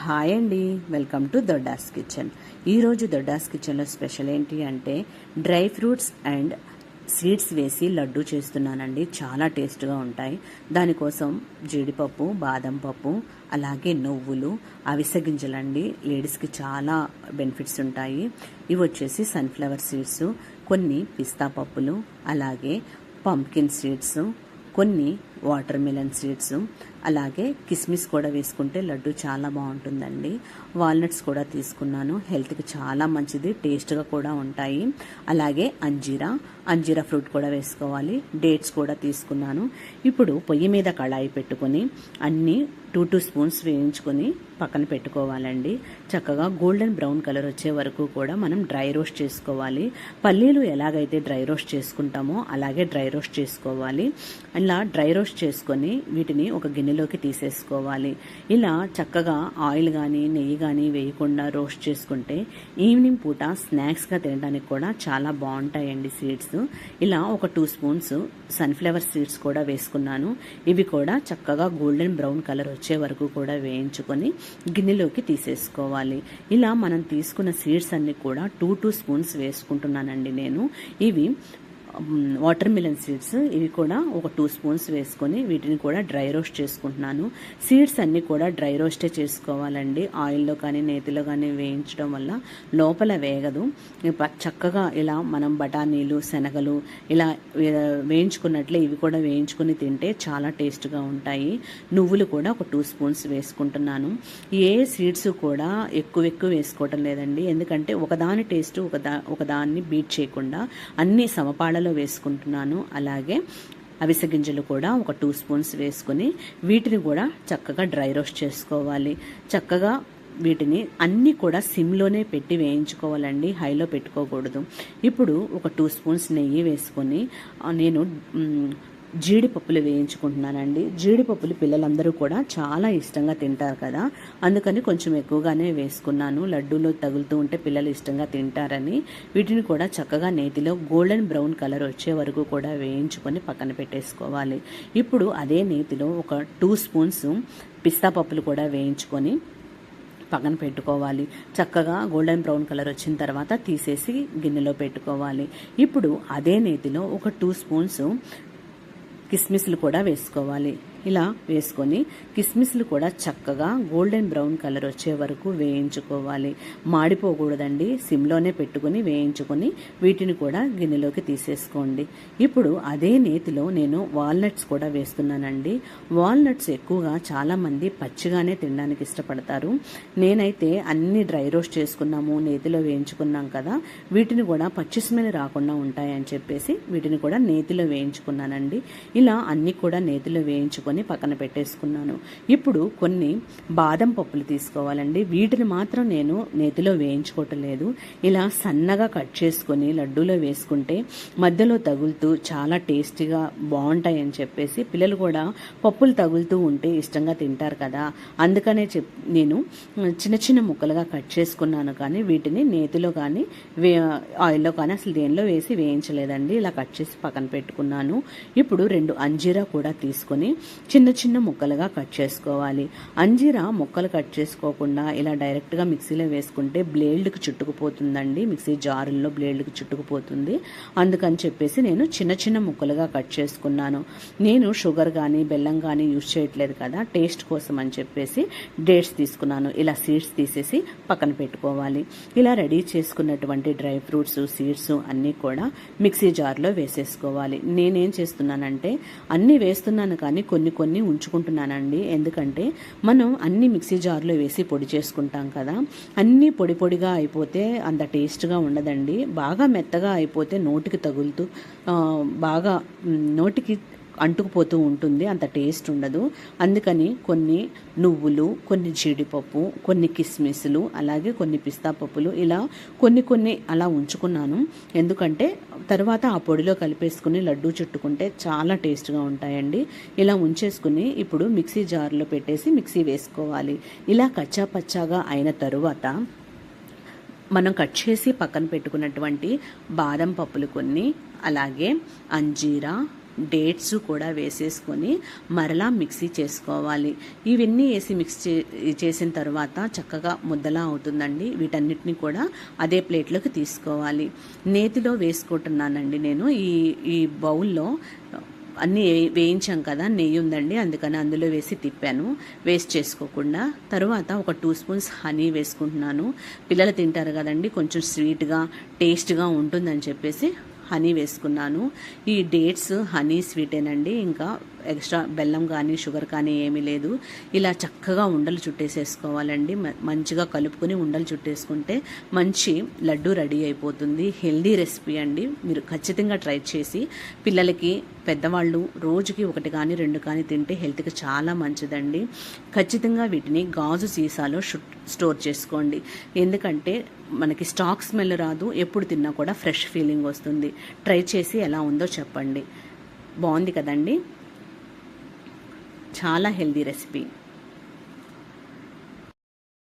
Hi అండి. Welcome to Dodda's kitchen. ఈరోజు దొడ్డాస్ కిచెన్లో స్పెషల్ ఏంటి అంటే డ్రై ఫ్రూట్స్ అండ్ సీడ్స్ వేసి లడ్డు చేస్తున్నానండి. చాలా టేస్ట్గా ఉంటాయి. దానికోసం జీడిపప్పు బాదం పప్పు అలాగే నువ్వులు అవిసె గింజలండి. లేడీస్కి చాలా బెనిఫిట్స్ ఉంటాయి. ఇవి వచ్చేసి సన్ఫ్లవర్ సీడ్స్ కొన్ని పిస్తా పప్పులు అలాగే పంకిన్ సీడ్స్ కొన్ని వాటర్ మిలన్ సీడ్స్ అలాగే కిస్మిస్ కూడా వేసుకుంటే లడ్డు చాలా బాగుంటుందండి. వాల్నట్స్ కూడా తీసుకున్నాను. హెల్త్కి చాలా మంచిది టేస్ట్గా కూడా ఉంటాయి. అలాగే అంజీరా అంజీరా ఫ్రూట్ కూడా వేసుకోవాలి. డేట్స్ కూడా తీసుకున్నాను. ఇప్పుడు పొయ్యి మీద కళాయి పెట్టుకొని అన్నీ టూ టూ స్పూన్స్ వేయించుకొని పక్కన పెట్టుకోవాలండి. చక్కగా గోల్డెన్ బ్రౌన్ కలర్ వచ్చే వరకు కూడా మనం డ్రై రోస్ట్ చేసుకోవాలి. పల్లీలు ఎలాగైతే డ్రై రోస్ట్ చేసుకుంటామో అలాగే డ్రై రోస్ట్ చేసుకోవాలి. ఇలా డ్రై రోస్ట్ చేసుకొని వీటిని ఒక గిన్నెలోకి తీసేసుకోవాలి. ఇలా చక్కగా ఆయిల్ కానీ నెయ్యి కానీ వేయకుండా రోస్ట్ చేసుకుంటే ఈవినింగ్ పూట స్నాక్స్గా తినడానికి కూడా చాలా బాగుంటాయండి సీడ్స్. ఇలా ఒక టూ స్పూన్స్ సన్ఫ్లవర్ సీడ్స్ కూడా వేసుకున్నాను. ఇవి కూడా చక్కగా గోల్డెన్ బ్రౌన్ కలర్ వచ్చే వరకు కూడా వేయించుకొని గిన్నెలోకి తీసేసుకోవాలి. ఇలా మనం తీసుకున్న సీడ్స్ అన్నీ కూడా టూ టూ స్పూన్స్ వేసుకుంటున్నానండి నేను. ఇవి వాటర్ మిలన్ సీడ్స్ ఇవి కూడా ఒక టూ స్పూన్స్ వేసుకొని వీటిని కూడా డ్రై రోస్ట్ చేసుకుంటున్నాను. సీడ్స్ అన్నీ కూడా డ్రై రోస్టే చేసుకోవాలండి. ఆయిల్లో కానీ నేతిలో కానీ వేయించడం వల్ల లోపల వేగదు. చక్కగా ఇలా మనం బఠానీలు శనగలు ఇలా వేయించుకున్నట్లే ఇవి కూడా వేయించుకుని తింటే చాలా టేస్ట్గా ఉంటాయి. నువ్వులు కూడా ఒక టూ స్పూన్స్ వేసుకుంటున్నాను. ఏ సీడ్స్ కూడా ఎక్కువ ఎక్కువ వేసుకోవటం లేదండి. ఎందుకంటే ఒకదాని టేస్ట్ ఒకదా ఒకదాన్ని బీట్ చేయకుండా అన్ని సమపాళలో వేసుకుంటున్నాను. అలాగే అవిసె గింజలు కూడా ఒక టూ స్పూన్స్ వేసుకొని వీటిని కూడా చక్కగా డ్రై రోస్ట్ చేసుకోవాలి. చక్కగా వీటిని అన్నీ కూడా సిమ్లోనే పెట్టి వేయించుకోవాలండి. హైలో పెట్టుకోకూడదు. ఇప్పుడు ఒక టూ స్పూన్స్ నెయ్యి వేసుకొని నేను జీడిపప్పులు వేయించుకుంటున్నానండి. జీడిపప్పులు పిల్లలందరూ కూడా చాలా ఇష్టంగా తింటారు కదా. అందుకని కొంచెం ఎక్కువగానే వేసుకున్నాను. లడ్డూలో తగులుతూ ఉంటే పిల్లలు ఇష్టంగా తింటారని. వీటిని కూడా చక్కగా నేతిలో గోల్డెన్ బ్రౌన్ కలర్ వచ్చే వరకు కూడా వేయించుకొని పక్కన పెట్టేసుకోవాలి. ఇప్పుడు అదే నేతిలో ఒక టూ స్పూన్స్ పిస్తా పప్పులు కూడా వేయించుకొని పక్కన పెట్టుకోవాలి. చక్కగా గోల్డెన్ బ్రౌన్ కలర్ వచ్చిన తర్వాత తీసేసి గిన్నెలో పెట్టుకోవాలి. ఇప్పుడు అదే నేతిలో ఒక టూ స్పూన్స్ కిస్మిస్లు కూడా వేసుకోవాలి. ఇలా వేసుకొని కిస్మిస్లు కూడా చక్కగా గోల్డెన్ బ్రౌన్ కలర్ వచ్చే వరకు వేయించుకోవాలి. మాడిపోకూడదండి. సిమ్లోనే పెట్టుకుని వేయించుకొని వీటిని కూడా గిన్నెలోకి తీసేసుకోండి. ఇప్పుడు అదే నేతిలో నేను వాల్నట్స్ కూడా వేస్తున్నానండి. వాల్నట్స్ ఎక్కువగా చాలామంది పచ్చిగానే తినడానికి ఇష్టపడతారు. నేనైతే అన్ని డ్రై రోస్ట్ చేసుకున్నాము నేతిలో వేయించుకున్నాం కదా వీటిని కూడా పచ్చి స్మెల్ రాకుండా ఉంటాయని చెప్పేసి వీటిని కూడా నేతిలో వేయించుకున్నానండి. ఇలా అన్ని కూడా నేతిలో వేయించుకొని తీసుకొని పక్కన పెట్టేసుకున్నాను. ఇప్పుడు కొన్ని బాదం పప్పులు తీసుకోవాలండి. వీటిని మాత్రం నేను నేతిలో వేయించుకోవటం లేదు. ఇలా సన్నగా కట్ చేసుకొని లడ్డూలో వేసుకుంటే మధ్యలో తగులుతూ చాలా టేస్టీగా బాగుంటాయని చెప్పేసి పిల్లలు కూడా పప్పులు తగులుతూ ఉంటే ఇష్టంగా తింటారు కదా. అందుకనే చెప్ నేను చిన్న చిన్న ముక్కలుగా కట్ చేసుకున్నాను కానీ వీటిని నేతిలో కానీ వే ఆయిల్లో కానీ అసలు దేనిలో వేసి వేయించలేదండి. ఇలా కట్ చేసి పక్కన పెట్టుకున్నాను. ఇప్పుడు రెండు అంజీరా కూడా తీసుకొని చిన్న చిన్న ముక్కలుగా కట్ చేసుకోవాలి. అంజీరా ముక్కలు కట్ చేసుకోకుండా ఇలా డైరెక్ట్గా మిక్సీలో వేసుకుంటే బ్లేడ్కి చుట్టుకుపోతుందండి. మిక్సీ జారుల్లో బ్లేడ్కి చుట్టుకుపోతుంది. అందుకని చెప్పేసి నేను చిన్న చిన్న ముక్కలుగా కట్ చేసుకున్నాను. నేను షుగర్ కానీ బెల్లం కానీ యూజ్ చేయట్లేదు కదా. టేస్ట్ కోసం అని చెప్పేసి డేట్స్ తీసుకున్నాను. ఇలా సీడ్స్ తీసేసి పక్కన పెట్టుకోవాలి. ఇలా రెడీ చేసుకున్నటువంటి డ్రై ఫ్రూట్స్ సీడ్స్ అన్నీ కూడా మిక్సీ జార్లో వేసేసుకోవాలి. నేనేం చేస్తున్నానంటే అన్నీ వేస్తున్నాను కానీ కొన్ని కొన్ని ఉంచుకుంటున్నానండి. ఎందుకంటే మనం అన్ని మిక్సీ జార్లో వేసి పొడి చేసుకుంటాం కదా. అన్నీ పొడి పొడిగా అయిపోతే అంత టేస్ట్గా ఉండదండి. బాగా మెత్తగా అయిపోతే నోటికి తగులుతూ బాగా నోటికి అంటుకుపోతూ ఉంటుంది అంత టేస్ట్ ఉండదు. అందుకని కొన్ని నువ్వులు కొన్ని జీడిపప్పు కొన్ని కిస్మిస్లు అలాగే కొన్ని పిస్తా పప్పులు ఇలా కొన్ని కొన్ని అలా ఉంచుకున్నాను. ఎందుకంటే తర్వాత ఆ పొడిలో కలిపేసుకుని లడ్డూ చుట్టుకుంటే చాలా టేస్ట్గా ఉంటాయండి. ఇలా ఉంచేసుకుని ఇప్పుడు మిక్సీ జార్లో పెట్టేసి మిక్సీ వేసుకోవాలి. ఇలా కచ్చా పచ్చాగా అయిన తరువాత మనం కట్ చేసి పక్కన పెట్టుకున్నటువంటి బాదం పప్పులు కొన్ని అలాగే అంజీరా డేట్స్ కూడా వేసేసుకొని మరలా మిక్సీ చేసుకోవాలి. ఇవన్నీ వేసి మిక్స్ చే చేసిన తర్వాత చక్కగా ముద్దలా అవుతుందండి. వీటన్నిటిని కూడా అదే ప్లేట్లోకి తీసుకోవాలి. నేతిలో వేసుకుంటున్నానండి నేను. ఈ ఈ బౌల్లో అన్నీ వే- వేయించాం కదా నెయ్యి ఉందండి అందుకని అందులో వేసి తిప్పాను. వేస్ట్ చేసుకోకుండా. తర్వాత ఒక టూ స్పూన్స్ హనీ వేసుకుంటున్నాను. పిల్లలు తింటారు కదండి కొంచెం స్వీట్గా టేస్ట్గా ఉంటుందని చెప్పేసి హనీ వేసుకున్నాను. ఈ డేట్స్ హనీ స్వీటేనండి. ఇంకా ఎక్స్ట్రా బెల్లం కానీ షుగర్ కానీ ఏమీ లేదు. ఇలా చక్కగా ఉండలు చుట్టేసేసుకోవాలండి. మ- మంచిగా కలుపుకొని ఉండలు చుట్టేసుకుంటే మంచి లడ్డు రెడీ అయిపోతుంది. హెల్దీ రెసిపీ అండి. మీరు ఖచ్చితంగా ట్రై చేసి పిల్లలకి పెద్దవాళ్ళు రోజుకి ఒకటి కానీ రెండు కానీ తింటే హెల్త్కి చాలా మంచిదండి. ఖచ్చితంగా వీటిని గాజు సీసాలో స్టోర్ చేసుకోండి. ఎందుకంటే మనకి స్టాక్ స్మెల్ రాదు ఎప్పుడు తిన్నా కూడా ఫ్రెష్ ఫీలింగ్ వస్తుంది. ట్రై చేసి ఎలా ఉందో చెప్పండి. బాగుంది కదండి? చాలా హెల్దీ రెసిపీ.